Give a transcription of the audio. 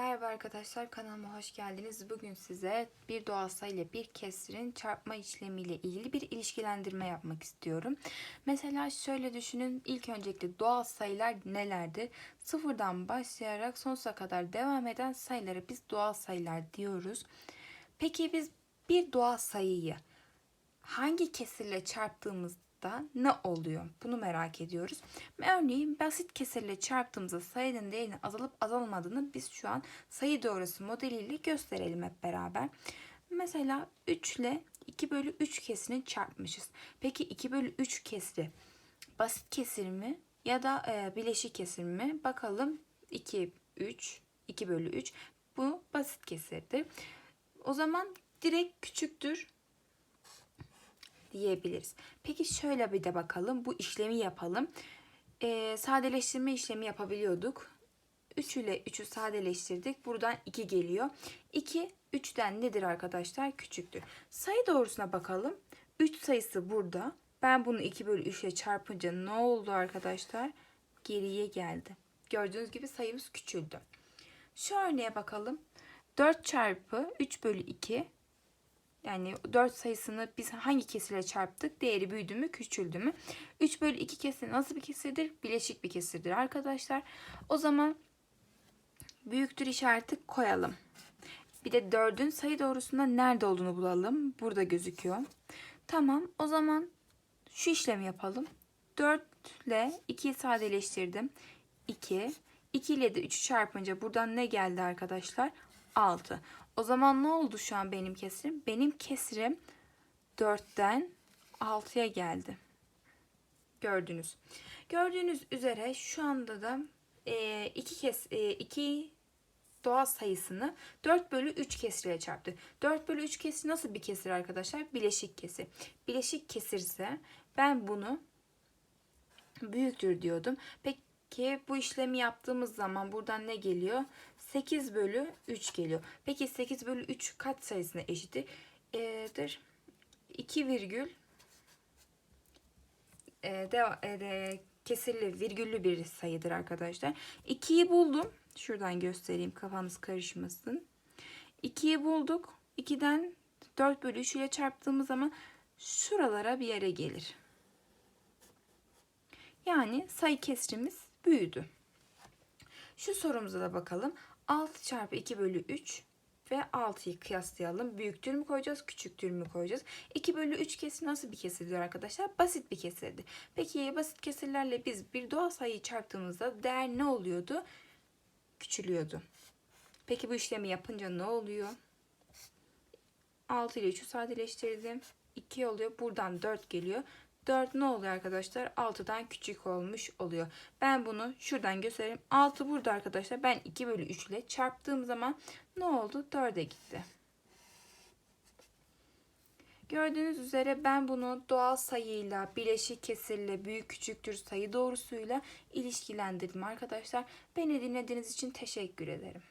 Merhaba arkadaşlar kanalıma hoş geldiniz. Bugün size bir doğal sayı ile bir kesirin çarpma işlemiyle ilgili bir ilişkilendirme yapmak istiyorum. Mesela şöyle düşünün. İlk öncelikle doğal sayılar nelerdir? Sıfırdan başlayarak sonsuza kadar devam eden sayılara biz doğal sayılar diyoruz. Peki biz bir doğal sayıyı hangi kesirle çarptığımızda ne oluyor? Bunu merak ediyoruz. Örneğin basit kesirle çarptığımızda sayının değerinin azalıp azalmadığını biz şu an sayı doğrusu modeliyle gösterelim hep beraber. Mesela 3 ile 2 bölü 3 kesirini çarpmışız. Peki 2 bölü 3 kesiri basit kesir mi ya da e, bileşik kesir mi? Bakalım 2, 3, 2 bölü 3 bu basit kesirdir. O zaman direkt küçüktür diyebiliriz. Peki şöyle bir de bakalım. Bu işlemi yapalım. Ee, sadeleştirme işlemi yapabiliyorduk. 3 ile 3'ü sadeleştirdik. Buradan 2 geliyor. 2 3'ten nedir arkadaşlar? Küçüktür. Sayı doğrusuna bakalım. 3 sayısı burada. Ben bunu 2 bölü 3 ile çarpınca ne oldu arkadaşlar? Geriye geldi. Gördüğünüz gibi sayımız küçüldü. Şu örneğe bakalım. 4 çarpı 3 bölü 2 yani 4 sayısını biz hangi kesirle çarptık? Değeri büyüdü mü, küçüldü mü? 3 bölü 2 kesir nasıl bir kesirdir? Bileşik bir kesirdir arkadaşlar. O zaman büyüktür işareti koyalım. Bir de 4'ün sayı doğrusunda nerede olduğunu bulalım. Burada gözüküyor. Tamam o zaman şu işlemi yapalım. 4 ile 2'yi sadeleştirdim. 2. 2 ile de 3'ü çarpınca buradan ne geldi arkadaşlar? 6. O zaman ne oldu şu an benim kesirim? Benim kesirim 4'ten 6'ya geldi. Gördünüz. Gördüğünüz üzere şu anda da e, iki kes e, iki doğal sayısını 4 bölü 3 kesirle çarptı. 4 bölü 3 kesir nasıl bir kesir arkadaşlar? Bileşik kesir. Bileşik kesirse ben bunu büyüktür diyordum. Peki bu işlemi yaptığımız zaman buradan ne geliyor? 8 bölü 3 geliyor. Peki 8 bölü 3 kaç sayısına eşittir? E'dir. 2 virgül e, e, de, kesirli virgüllü bir sayıdır arkadaşlar. 2'yi buldum. Şuradan göstereyim kafanız karışmasın. 2'yi bulduk. 2'den 4 bölü 3 ile çarptığımız zaman şuralara bir yere gelir. Yani sayı kesrimiz büyüdü. Şu sorumuza da bakalım. 6 çarpı 2 bölü 3 ve 6'yı kıyaslayalım. Büyüktür mü koyacağız, küçüktür mü koyacağız? 2 bölü 3 kesir nasıl bir kesirdir arkadaşlar? Basit bir kesirdir. Peki basit kesirlerle biz bir doğal sayıyı çarptığımızda değer ne oluyordu? Küçülüyordu. Peki bu işlemi yapınca ne oluyor? 6 ile 3'ü sadeleştirdim. 2 oluyor. Buradan 4 geliyor. 4 ne oluyor arkadaşlar? 6'dan küçük olmuş oluyor. Ben bunu şuradan göstereyim. 6 burada arkadaşlar. Ben 2 bölü 3 ile çarptığım zaman ne oldu? 4'e gitti. Gördüğünüz üzere ben bunu doğal sayıyla, bileşik kesirle, büyük küçüktür sayı doğrusuyla ilişkilendirdim arkadaşlar. Beni dinlediğiniz için teşekkür ederim.